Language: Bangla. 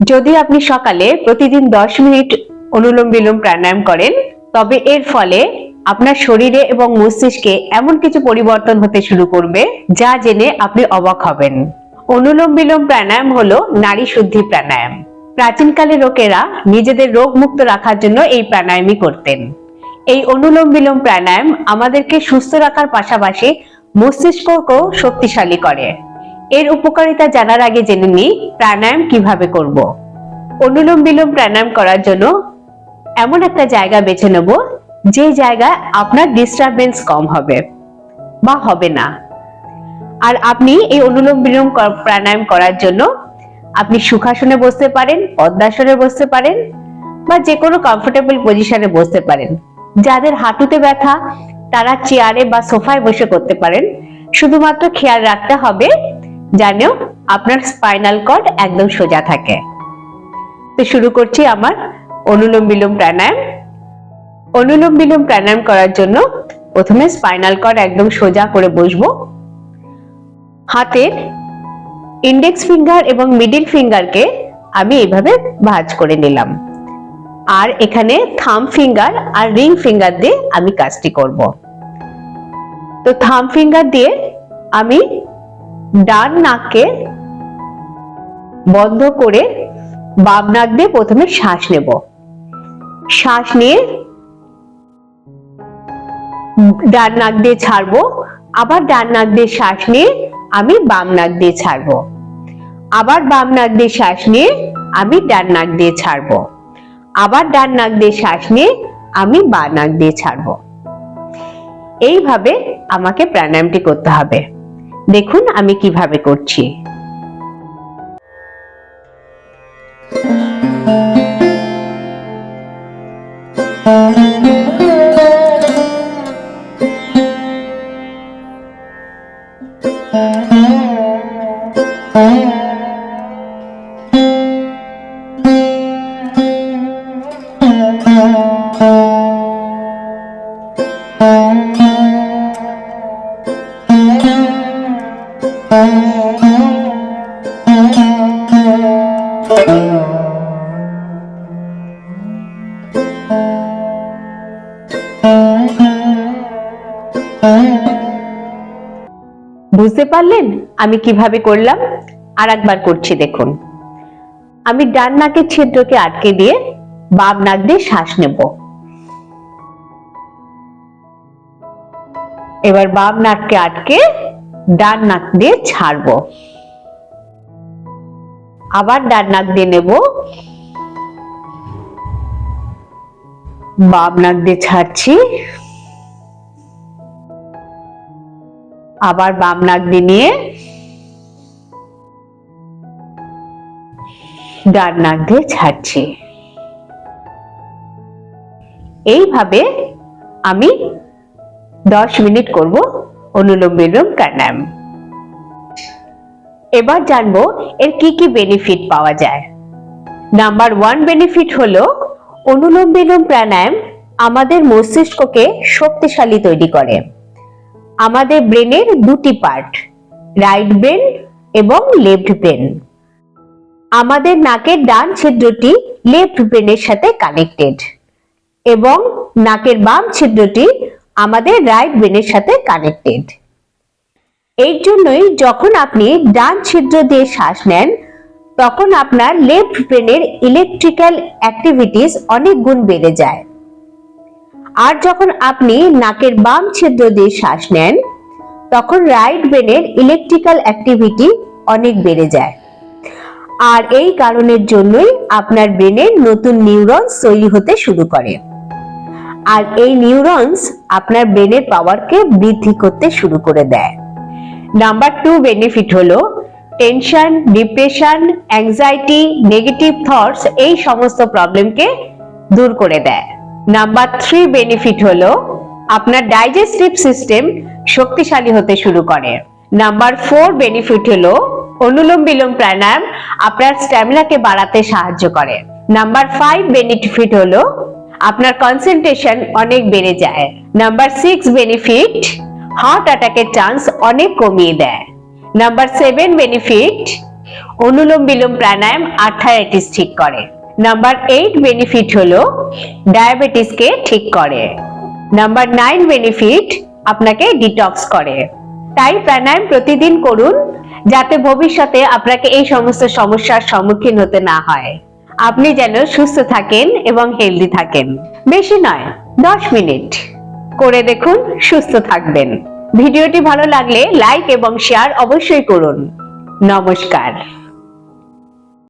যদি আপনি সকালে প্রতিদিন দশ মিনিট অনুলোম বিলোম প্রাণায়াম করেন, তবে এর ফলে আপনার শরীরে এবং মস্তিষ্কে এমন কিছু পরিবর্তন হতে শুরু করবে, যা জেনে আপনি অবাক হবেন। অনুলোম বিলোম প্রাণায়াম হলো নারী শুদ্ধি প্রাণায়াম। প্রাচীনকালে লোকেরা নিজেদের রোগ মুক্ত রাখার জন্য এই প্রাণায়ামই করতেন। এই অনুলোম বিলোম প্রাণায়াম আমাদেরকে সুস্থ রাখার পাশাপাশি মস্তিষ্ককেও শক্তিশালী করে। এর উপকারিতা জানার আগে জেনে নিই প্রাণায়াম কীভাবে করব। অনুলোম বিলোম প্রাণায়াম করার জন্য এমন একটা জায়গা বেছে নেব যে জায়গায় আপনার ডিস্টারবেন্স কম হবে বা হবে না। আর আপনি এই অনুলোম বিলোম প্রাণায়াম করার জন্য আপনি সুখাসনে বসতে পারেন, পদ্মাসনে বসতে পারেন বা যে কোনো কমফোর্টেবল পজিশনে বসতে পারেন। যাদের হাঁটুতে ব্যথা, তারা চেয়ারে বা সোফায় বসে করতে পারেন। শুধুমাত্র খেয়াল রাখতে হবে যেন আপনার স্পাইনাল কর্ড একদম সোজা থাকে। তো শুরু করছি আমার অনুলোম বিলোম প্রাণায়াম। অনুলোম বিলোম প্রাণায়াম করার জন্য প্রথমে স্পাইনাল কর্ড একদম সোজা করে বসবো। হাতের ইন্ডেক্স ফিঙ্গার এবং মিডিল ফিঙ্গারকে আমি এইভাবে ভাঁজ করে নিলাম। আর এখানে থাম ফিঙ্গার আর রিং ফিঙ্গার দিয়ে আমি কাজটি করব। তো থাম ফিঙ্গার দিয়ে আমি ডান নাককে বন্ধ করে বাম নাক দিয়ে প্রথমে শ্বাস নেব। শ্বাস নিয়ে ডান নাক দিয়ে ছাড়বো, আবার ডান নাক দিয়ে শ্বাস নিয়ে আমি বাম নাক দিয়ে ছাড়বো। আবার বাম নাক দিয়ে শ্বাস নিয়ে আমি ডান নাক দিয়ে ছাড়বো। আবার ডান নাক দিয়ে শ্বাস নিয়ে আমি বা নাক দিয়ে ছাড়বো। এইভাবে আমাকে প্রাণায়ামটি করতে হবে। দেখুন আমি কীভাবে করছি। বুঝতে পারলেন আমি কীভাবে করলাম? আর একবার করছি, দেখুন। আমি ডান নাকের ছিদ্রকে আটকে দিয়ে বাম নাক দিয়ে শ্বাস নেব। এবার বাম নাককে আটকে ডান নাক দিয়ে ছাড়বো। আবার ডান নাক দিয়ে নেব। বাম নাক দিয়ে ছাড়ছি। আবার বাম নাক দিয়ে নিয়ে ডান নাক দিয়ে ছাড়ছি। এইভাবে আমি দশ মিনিট করব। অনুলোম বিলোম প্রাণায়াম এবার জানব এর কি কি বেনিফিট পাওয়া যায়। নাম্বার ওয়ান বেনিফিট হলো অনুলোম বিলোম প্রাণায়াম আমাদের মস্তিষ্ককে শক্তিশালী তৈরি করে। আমাদের ব্রেনের দুটি পার্ট, রাইট ব্রেন এবং লেফট ব্রেন। আমাদের নাকের ডান ছিদ্রটি লেফট ব্রেনের সাথে কানেক্টেড এবং নাকের বাম ছিদ্রটি আমাদের রাইট ব্রেনের সাথে কানেক্টেড এই জন্যই যখন আপনি ডান ছিদ্র দিয়ে শ্বাস নেন, তখন আপনার লেফট ব্রেনের ইলেকট্রিক্যাল অ্যাক্টিভিটিস অনেক গুণ বেড়ে যায়। আর যখন আপনি নাকের বাম ছিদ্র দিয়ে শ্বাস নেন, তখন রাইট ব্রেনের ইলেকট্রিক্যাল অ্যাক্টিভিটি অনেক বেড়ে যায়। আর এই কারণের জন্যই আপনার ব্রেনে নতুন নিউরনস তৈরি হতে শুরু করে। আর এই নিউরনস আপনার ব্রেনের পাওয়ারকে বৃদ্ধি করতে শুরু করে দেয়। নাম্বার টু বেনিফিট হলো tension depression anxiety negative thoughts এই সমস্ত প্রবলেমকে দূর করে দেয়। নাম্বার থ্রি বেনিফিট হলো আপনার ডাইজেস্টিভ সিস্টেম শক্তিশালী হতে শুরু করে। নাম্বার ফোর বেনিফিট হলো অনুলোম বিলোম প্রাণায়াম আপনার স্ট্যামিনাকে বাড়াতে সাহায্য করে। নাম্বার ফাইভ বেনিফিট হলো আপনার কনসেন্ট্রেশন অনেক বেড়ে যায়। নাম্বার সিক্স বেনিফিট হার্ট অ্যাটাকের চান্স অনেক কমিয়ে দেয়। Number seven benefit anulom vilom pranayama arthritis ঠিক করে। নাম্বার এইট বেনিফিট হলো ডায়াবেটিসকে ঠিক করে। নাম্বার নাইন বেনিফিট আপনাকে ডিটক্স করে। তাই প্রাণায়াম প্রতিদিন করুন যাতে ভবিষ্যতে আপনাকে এই সমস্ত সমস্যার সম্মুখীন হতে না হয়। আপনি যেন সুস্থ থাকেন এবং হেলদি থাকেন। বেশি নয়, দশ মিনিট করে দেখুন সুস্থ থাকবেন। ভিডিওটি ভালো লাগলে লাইক এবং শেয়ার অবশ্যই করুন। নমস্কার।